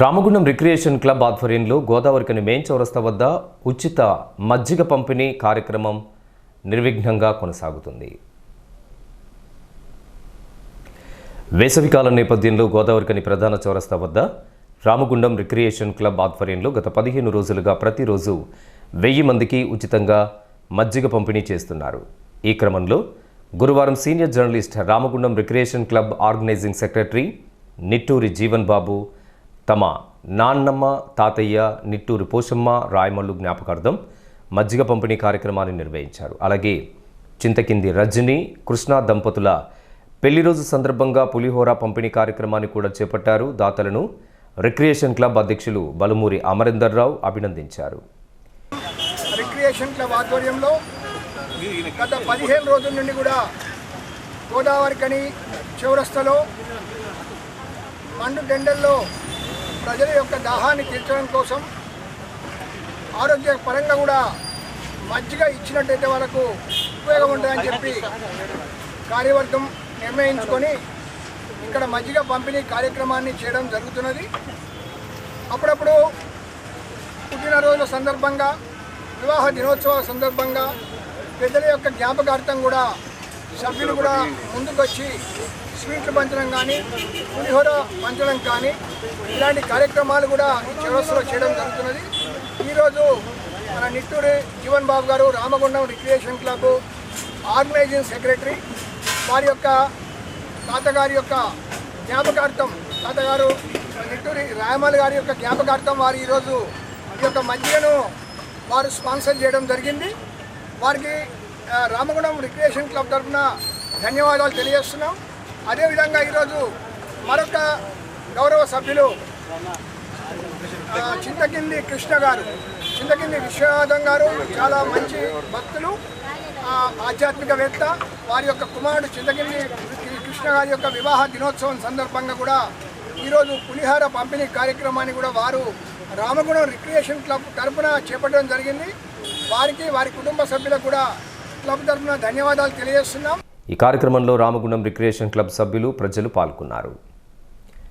Ramagundam recreation club ఆధ్వర్యంలో Godavarikhani main చౌరస్తా వద్ద ఉచిత మజ్జిగ పంపిణీ కార్యక్రమం నిర్విఘ్నంగా కొనసాగుతుంది. వేసవికాలం నేపథ్యంలో గోదావరికని ప్రధాన చౌరస్తా వద్ద రామగుండం రిక్రియేషన్ క్లబ్ ఆధ్వర్యంలో గత పదిహేను రోజులుగా ప్రతిరోజు వెయ్యి మందికి ఉచితంగా మజ్జిగ పంపిణీ చేస్తున్నారు. ఈ క్రమంలో గురువారం senior journalist Ramagundam recreation club organising secretary Nitturi Jeevan Babu తమ నాన్నమ్మ తాతయ్య నిట్టూరి పోషమ్మ రాయమల్లు జ్ఞాపకార్థం మజ్జిగ పంపిణీ కార్యక్రమాన్ని నిర్వహించారు. అలాగే చింతకింది రజని కృష్ణ దంపతుల పెళ్ళి రోజు సందర్భంగా పులిహోర పంపిణీ కార్యక్రమాన్ని కూడా చేపట్టారు. దాతలను రిక్రియేషన్ క్లబ్ అధ్యక్షులు బలుమూరి అమరేందర్ రావు అభినందించారు. రిక్రియేషన్ క్లబ్ ఆధ్వర్యంలో గత పదిహేను రోజుల నుండి కూడా గోదావరికని చౌరస్తలో మండు టెండర్లో ప్రజల యొక్క దాహాన్ని తీర్చడం కోసం ఆరోగ్య పరంగా కూడా మజ్జిగ ఇచ్చినట్టయితే వాళ్ళకు ఉపయోగం ఉంటుందని చెప్పి కార్యవర్గం నిర్ణయించుకొని ఇక్కడ మజ్జిగ పంపిణీ కార్యక్రమాన్ని చేయడం జరుగుతున్నది. అప్పుడప్పుడు పుట్టినరోజుల సందర్భంగా వివాహ దినోత్సవాల సందర్భంగా పెద్దల యొక్క జ్ఞాపకార్థం కూడా సభ్యులు కూడా ముందుకొచ్చి స్వీట్లు పంచడం కానీ పులిహోర పంచడం కానీ ఇలాంటి కార్యక్రమాలు కూడా ఈ చౌరస్సులో చేయడం జరుగుతున్నది. ఈరోజు మన Nitturi Jeevan Babu garu Ramagundam recreation club organising secretary వారి యొక్క తాతగారి యొక్క జ్ఞాపకార్థం తాతగారు నిట్టూరి రాయమల్ గారి యొక్క జ్ఞాపకార్థం వారు ఈరోజు ఈ యొక్క మధ్యను వారు స్పాన్సర్ చేయడం జరిగింది. వారికి రామగుణం రామగుండం రిక్రియేషన్ క్లబ్ తరఫున ధన్యవాదాలు తెలియజేస్తున్నాం. అదేవిధంగా ఈరోజు మరొక గౌరవ సభ్యులు చింతకింది కృష్ణ గారు చింతకింది విశ్వనాథం గారు చాలా మంచి భక్తులు ఆధ్యాత్మికవేత్త. వారి యొక్క కుమారుడు చింతకింది కృష్ణ గారి యొక్క వివాహ దినోత్సవం సందర్భంగా కూడా ఈరోజు పులిహార పంపిణీ కార్యక్రమాన్ని కూడా వారు రామగుణం రిక్రియేషన్ క్లబ్ తరపున చేపట్టడం జరిగింది. వారికి వారి కుటుంబ సభ్యులకు కూడా క్లబ్ తరఫున ధన్యవాదాలు తెలియజేస్తున్నాం. ఈ కార్యక్రమంలో రామగుండం రిక్రియేషన్ క్లబ్ సభ్యులు ప్రజలు పాల్గొన్నారు.